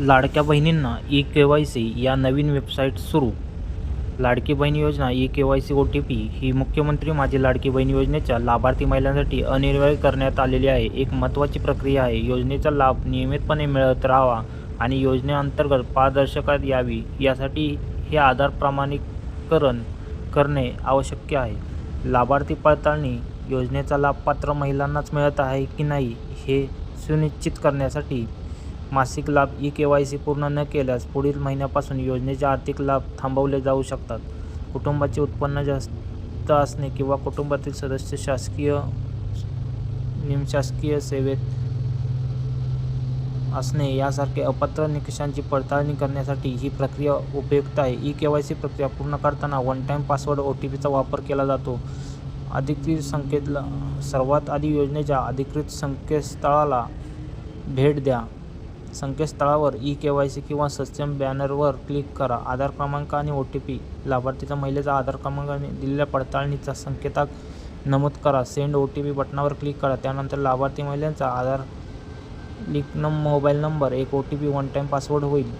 लाडक्या बहिणींना E K Y C या नवीन वेबसाईट सुरू. Ladki Bahin Yojana E K Y C O T P ही मुख्यमंत्री माझी लाडकी बहीण योजनेच्या लाभार्थी महिलांसाठी अनिवार्य करण्यात आलेली आहे. एक महत्त्वाची प्रक्रिया आहे. योजनेचा लाभ नियमितपणे मिळत राहावा आणि योजनेअंतर्गत पारदर्शकता यावी यासाठी हे आधार प्रमाणीकरण करणे आवश्यक आहे. लाभार्थी पडताळणी योजनेचा लाभ पात्र महिलांनाच मिळत आहे की नाही हे सुनिश्चित करण्यासाठी मासिक लाभ ई के वाय सी पूर्ण न केल्यास पुढील महिन्यापासून योजनेचे आर्थिक लाभ थांबवले जाऊ शकतात. कुटुंबाचे उत्पन्न जास्त असणे किंवा कुटुंबातील सदस्य शासकीय निमशासकीय सेवेत असणे यासारखे अपात्र निकषांची पडताळणी करण्यासाठी ही प्रक्रिया उपयुक्त आहे. ई के वाय सी प्रक्रिया पूर्ण करताना one time password O T पीचा वापर केला जातो. अधिकृत संकेतला सर्वात आधी योजनेच्या अधिकृत संकेतस्थळाला भेट द्या. संकेतस्थळावर ई के वाय सी किंवा सक्षम बॅनरवर क्लिक करा. आधार क्रमांक आणि ओ टी पी लाभार्थीचा महिलेचा आधार क्रमांक आणि दिलेल्या पडताळणीचा संकेताक नमूद करा. सेंड ओ टी पी बटनावर क्लिक करा. त्यानंतर लाभार्थी महिलांचा आधार लिंक नम मोबाईल नंबर एक O T P one time password होईल.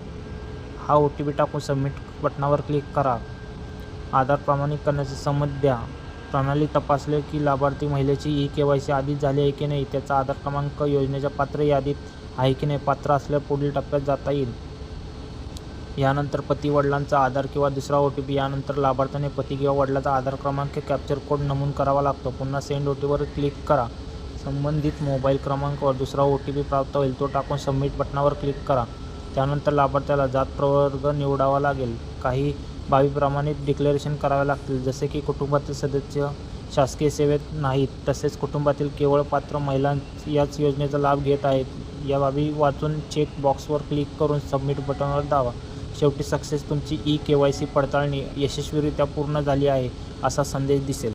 हा ओ टी पी टाकून सबमिट बटनावर क्लिक करा. आधार प्रमाणित करण्याचे संमत द्या. प्रणाली तपासले की लाभार्थी महिलेची ई के वाय सी आधीच झाली आहे की नाही त्याचा आधार क्रमांक योजनेच्या पात्र यादीत आहे की नाही पात्र असल्या पुढील टप्प्यात जाता येईल. यानंतर पती वडिलांचा आधार किंवा दुसरा ओ टी पी यानंतर लाभार्थ्याने पती किंवा वडिलाचा आधार क्रमांक कॅप्चर कोड नमूद करावा लागतो. पुन्हा सेंड ओ टी पीवर क्लिक करा. संबंधित मोबाईल क्रमांकावर दुसरा ओ टी पी प्राप्त होईल तो टाकून सबमिट बटनावर क्लिक करा. त्यानंतर लाभार्थ्याला जात प्रवर्ग निवडावा लागेल. काही बाबीप्रमाणे डिक्लेरेशन करावे लागतील जसे की कुटुंबातील सदस्य शासकीय सेवेत नाहीत तसेच कुटुंबातील केवळ पात्र महिला याच योजनेचा लाभ घेत आहेत. या बाबी वाचून चेक बॉक्सवर क्लिक करून सबमिट बटनवर दावा शेवटी सक्सेस तुमची ई के वाय सी पडताळणी यशस्वीरित्या पूर्ण झाली आहे असा संदेश दिसेल.